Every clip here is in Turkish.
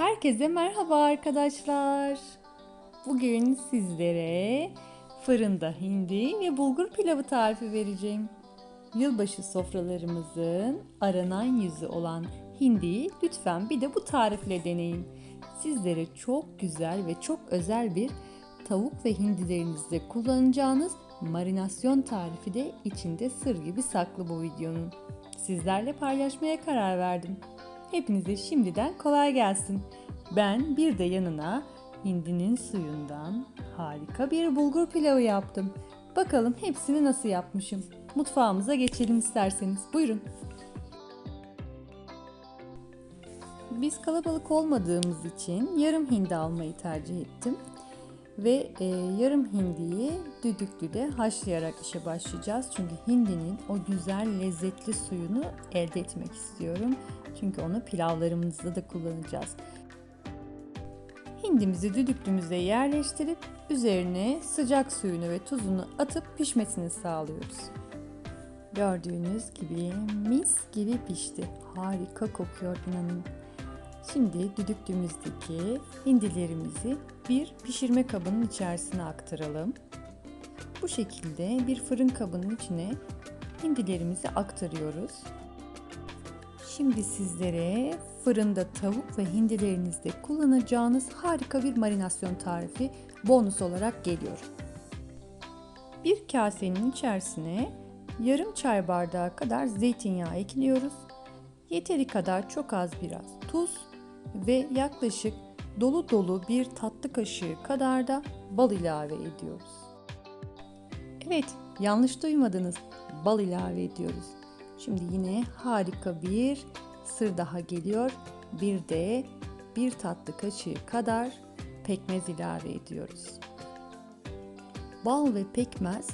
Herkese merhaba arkadaşlar. Bugün sizlere fırında hindi ve bulgur pilavı tarifi vereceğim. Yılbaşı sofralarımızın aranan yüzü olan hindiyi lütfen bir de bu tarifle deneyin. Sizlere çok güzel ve çok özel bir tavuk ve hindilerinizde kullanacağınız marinasyon tarifi de içinde sır gibi saklı bu videonun. Sizlerle paylaşmaya karar verdim. Hepinize şimdiden kolay gelsin. Ben bir de yanına hindinin suyundan harika bir bulgur pilavı yaptım. Bakalım hepsini nasıl yapmışım. Mutfağımıza geçelim isterseniz. Buyurun. Biz kalabalık olmadığımız için yarım hindi almayı tercih ettim. Ve e, yarım hindiyi düdüklüde haşlayarak işe başlayacağız. Çünkü hindinin o güzel lezzetli suyunu elde etmek istiyorum. Çünkü onu pilavlarımızda da kullanacağız. Hindimizi düdüklümüze yerleştirip üzerine sıcak suyunu ve tuzunu atıp pişmesini sağlıyoruz. Gördüğünüz gibi mis gibi pişti. Harika kokuyor inanın. Şimdi düdüklüğümüzdeki hindilerimizi bir pişirme kabının içerisine aktaralım. Bu şekilde bir fırın kabının içine hindilerimizi aktarıyoruz. Şimdi sizlere fırında tavuk ve hindilerinizde kullanacağınız harika bir marinasyon tarifi bonus olarak geliyor. Bir kasenin içerisine yarım çay bardağı kadar zeytinyağı ekliyoruz. Yeteri kadar çok az biraz tuz ve yaklaşık dolu dolu bir tatlı kaşığı kadar da bal ilave ediyoruz. Evet, yanlış duymadınız. Bal ilave ediyoruz. Şimdi yine harika bir sır daha geliyor. Bir de bir tatlı kaşığı kadar pekmez ilave ediyoruz. Bal ve pekmez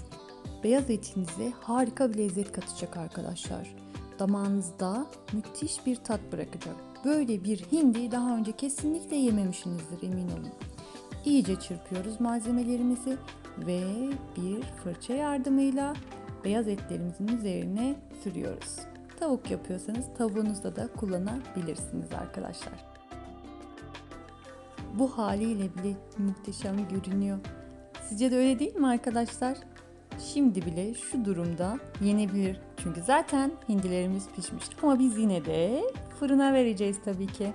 beyaz etinize harika bir lezzet katacak arkadaşlar. Damağınızda müthiş bir tat bırakacak. Böyle bir hindi daha önce kesinlikle yememişsinizdir emin olun. İyice çırpıyoruz malzemelerimizi ve bir fırça yardımıyla beyaz etlerimizin üzerine sürüyoruz. Tavuk yapıyorsanız tavuğunuzda da kullanabilirsiniz arkadaşlar. Bu haliyle bile muhteşem görünüyor. Sizce de öyle değil mi arkadaşlar? Şimdi bile şu durumda yenebilir. Çünkü zaten hindilerimiz pişmiş. Ama biz yine de fırına vereceğiz tabii ki.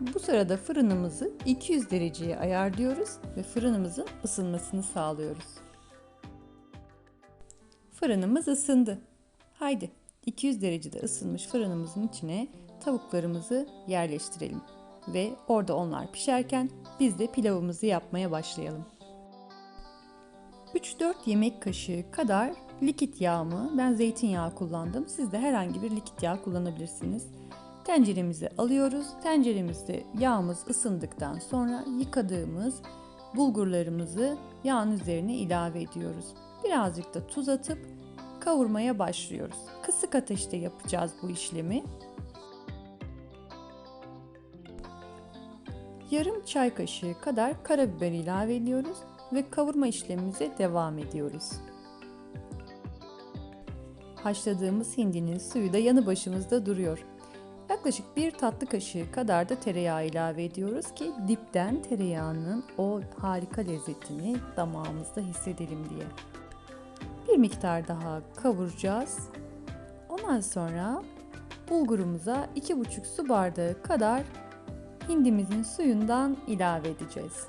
Bu sırada fırınımızı 200 dereceye ayarlıyoruz ve fırınımızın ısınmasını sağlıyoruz. Fırınımız ısındı. Haydi 200 derecede ısınmış fırınımızın içine tavuklarımızı yerleştirelim. Ve orada onlar pişerken biz de pilavımızı yapmaya başlayalım. 3-4 yemek kaşığı kadar likit yağımı, ben zeytinyağı kullandım. Siz de herhangi bir likit yağ kullanabilirsiniz. Tenceremizi alıyoruz. Tenceremizde yağımız ısındıktan sonra yıkadığımız bulgurlarımızı yağın üzerine ilave ediyoruz. Birazcık da tuz atıp kavurmaya başlıyoruz. Kısık ateşte yapacağız bu işlemi. Yarım çay kaşığı kadar karabiber ilave ediyoruz ve kavurma işlemimize devam ediyoruz. Haşladığımız hindinin suyu da yanı başımızda duruyor. Yaklaşık bir tatlı kaşığı kadar da tereyağı ilave ediyoruz ki dipten tereyağının o harika lezzetini damağımızda hissedelim diye. Bir miktar daha kavuracağız. Ondan sonra bulgurumuza 2,5 su bardağı kadar hindimizin suyundan ilave edeceğiz.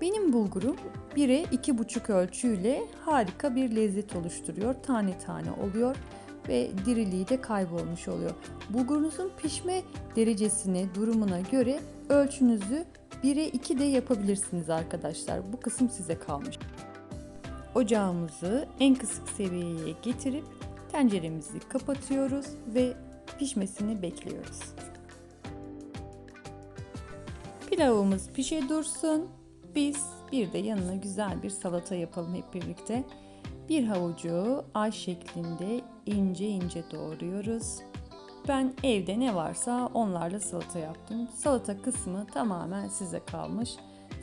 Benim bulgurum 1'e 2,5 ölçüyle harika bir lezzet oluşturuyor. Tane tane oluyor ve diriliği de kaybolmuş oluyor. Bulgurunuzun pişme derecesine, durumuna göre ölçünüzü 1'e 2 de yapabilirsiniz arkadaşlar. Bu kısım size kalmış. Ocağımızı en kısık seviyeye getirip tenceremizi kapatıyoruz ve pişmesini bekliyoruz. Pilavımız pişe dursun. Biz bir de yanına güzel bir salata yapalım hep birlikte. Bir havucu ay şeklinde ince ince doğruyoruz. Ben evde ne varsa onlarla salata yaptım. Salata kısmı tamamen size kalmış.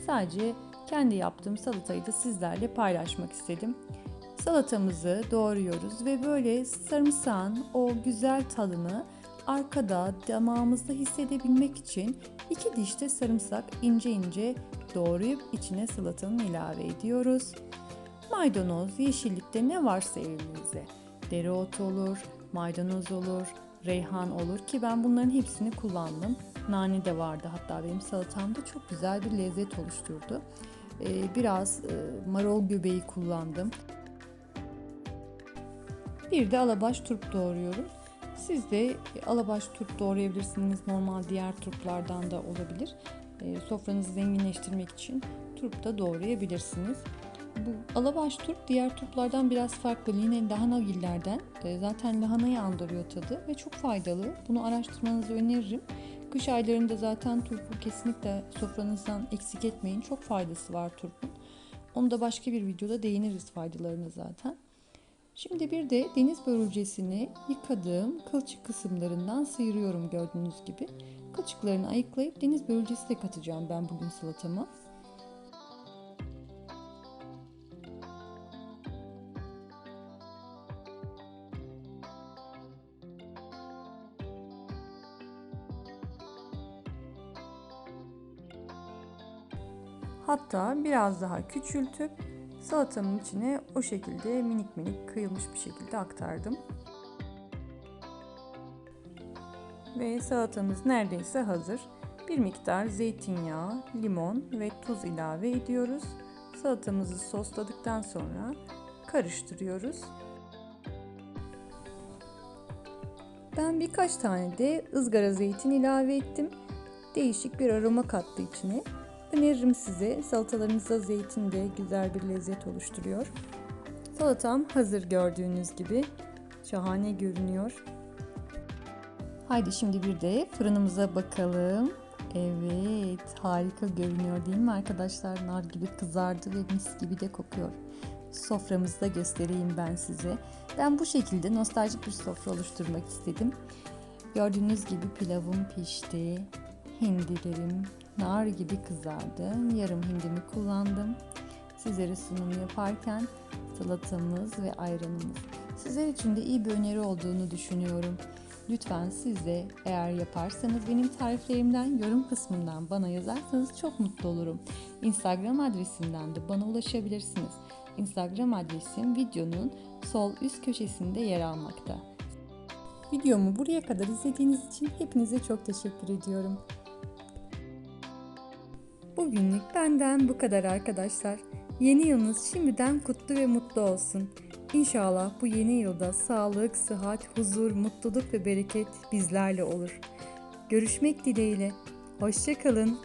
Sadece kendi yaptığım salatayı da sizlerle paylaşmak istedim. Salatamızı doğruyoruz ve böyle sarımsağın o güzel tadını arkada damağımızda hissedebilmek için iki diş de sarımsak ince ince doğrayıp içine salatanın ilave ediyoruz. Maydanoz, yeşillikte ne varsa elinizde. Dereotu olur, maydanoz olur, reyhan olur ki ben bunların hepsini kullandım. Nane de vardı hatta benim salatamda çok güzel bir lezzet oluşturdu. Ee, biraz e, marul göbeği kullandım. Bir de alabaş turp doğruyorum. Siz de e, alabaş turp doğrayabilirsiniz. Normal diğer turplardan da olabilir. E, sofranızı zenginleştirmek için turp da doğrayabilirsiniz. Bu alabaş turp diğer turplardan biraz farklı. Yine lahanagillerden. E, zaten lahanayı andırıyor tadı ve çok faydalı. Bunu araştırmanızı öneririm. Kış aylarında zaten turpu kesinlikle sofranızdan eksik etmeyin. Çok faydası var turpun. Onu da başka bir videoda değiniriz faydalarına zaten. Şimdi bir de deniz börülcesini yıkadığım kılçık kısımlarından sıyırıyorum gördüğünüz gibi. Kılçıklarını ayıklayıp deniz börülcesi de katacağım ben bugün salatama. Hatta biraz daha küçültüp salatamın içine o şekilde minik minik kıyılmış bir şekilde aktardım. Ve salatamız neredeyse hazır. Bir miktar zeytinyağı, limon ve tuz ilave ediyoruz. Salatamızı sosladıktan sonra karıştırıyoruz. Ben birkaç tane de ızgara zeytin ilave ettim. Değişik bir aroma kattı içine. Öneririm size. Salatalarınızda zeytin de güzel bir lezzet oluşturuyor. Salatam hazır gördüğünüz gibi. Şahane görünüyor. Haydi şimdi bir de fırınımıza bakalım. Evet harika görünüyor değil mi arkadaşlar? Nar gibi kızardı ve mis gibi de kokuyor. Soframızı da göstereyim ben size. Ben bu şekilde nostaljik bir sofra oluşturmak istedim. Gördüğünüz gibi pilavım pişti. Hindilerim nar gibi kızardı. Yarım hindimi kullandım. Sizlere sunum yaparken salatamız ve ayranımız. Sizler için de iyi bir öneri olduğunu düşünüyorum. Lütfen siz de eğer yaparsanız benim tariflerimden yorum kısmından bana yazarsanız çok mutlu olurum. Instagram adresimden de bana ulaşabilirsiniz. Instagram adresim videonun sol üst köşesinde yer almakta. Videomu buraya kadar izlediğiniz için hepinize çok teşekkür ediyorum. Bugünlük benden bu kadar arkadaşlar. Yeni yılınız şimdiden kutlu ve mutlu olsun. İnşallah bu yeni yılda sağlık, sıhhat, huzur, mutluluk ve bereket bizlerle olur. Görüşmek dileğiyle. Hoşçakalın.